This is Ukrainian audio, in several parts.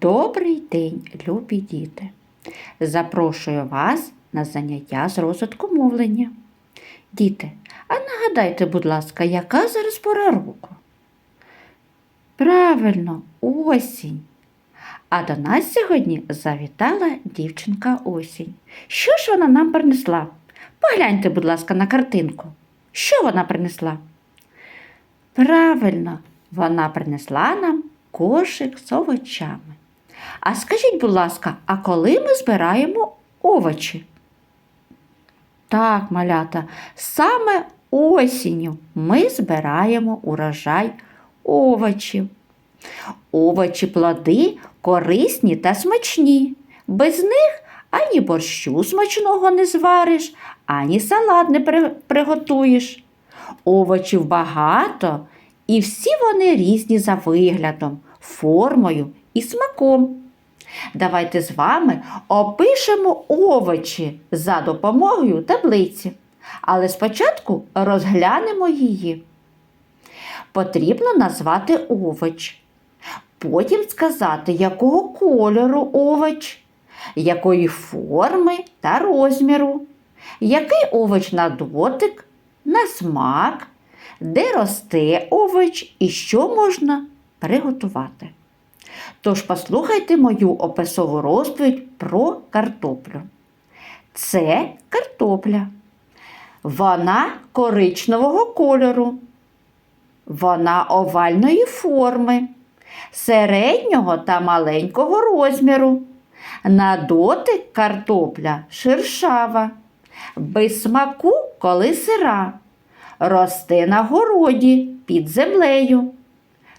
Добрий день, любі діти! Запрошую вас на заняття з розвитку мовлення. Діти, а нагадайте, будь ласка, яка зараз пора року? Правильно, осінь. А до нас сьогодні завітала дівчинка осінь. Що ж вона нам принесла? Погляньте, будь ласка, на картинку. Що вона принесла? Правильно, вона принесла нам кошик з овочами. А скажіть, будь ласка, а коли ми збираємо овочі? Так, малята, саме осінню ми збираємо урожай овочів. Овочі плоди корисні та смачні. Без них ані борщу смачного не звариш, ані салат не приготуєш. Овочів багато, і всі вони різні за виглядом, формою і смаком. Давайте з вами опишемо овочі за допомогою таблиці. Але спочатку розглянемо її. Потрібно назвати овоч. Потім сказати, якого кольору овоч, якої форми та розміру, який овоч на дотик, на смак, де росте овоч і що можна приготувати. Тож послухайте мою описову розповідь про картоплю. Це картопля. Вона коричневого кольору. Вона овальної форми, середнього та маленького розміру. На дотик картопля шершава, без смаку, коли сира. Росте на городі під землею.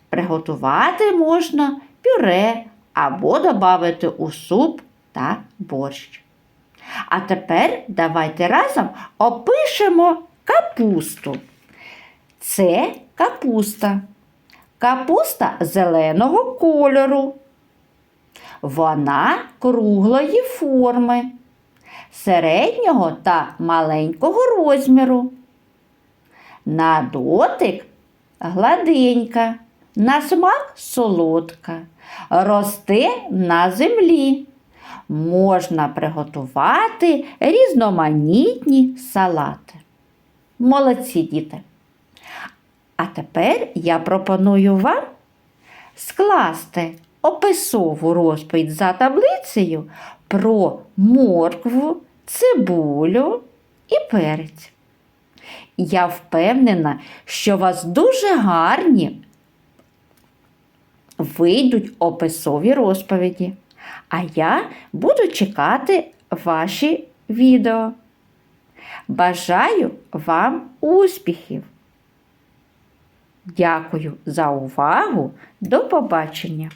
Приготувати можна пюре або додати у суп та борщ. А тепер давайте разом опишемо капусту. Це капуста. Капуста зеленого кольору. Вона круглої форми, середнього та маленького розміру. На дотик гладенька, на смак солодка, росте на землі. Можна приготувати різноманітні салати. Молодці діти! А тепер я пропоную вам скласти описову розповідь за таблицею про моркву, цибулю і перець. Я впевнена, що у вас дуже гарні вийдуть описові розповіді. А я буду чекати ваші відео. Бажаю вам успіхів! Дякую за увагу. До побачення!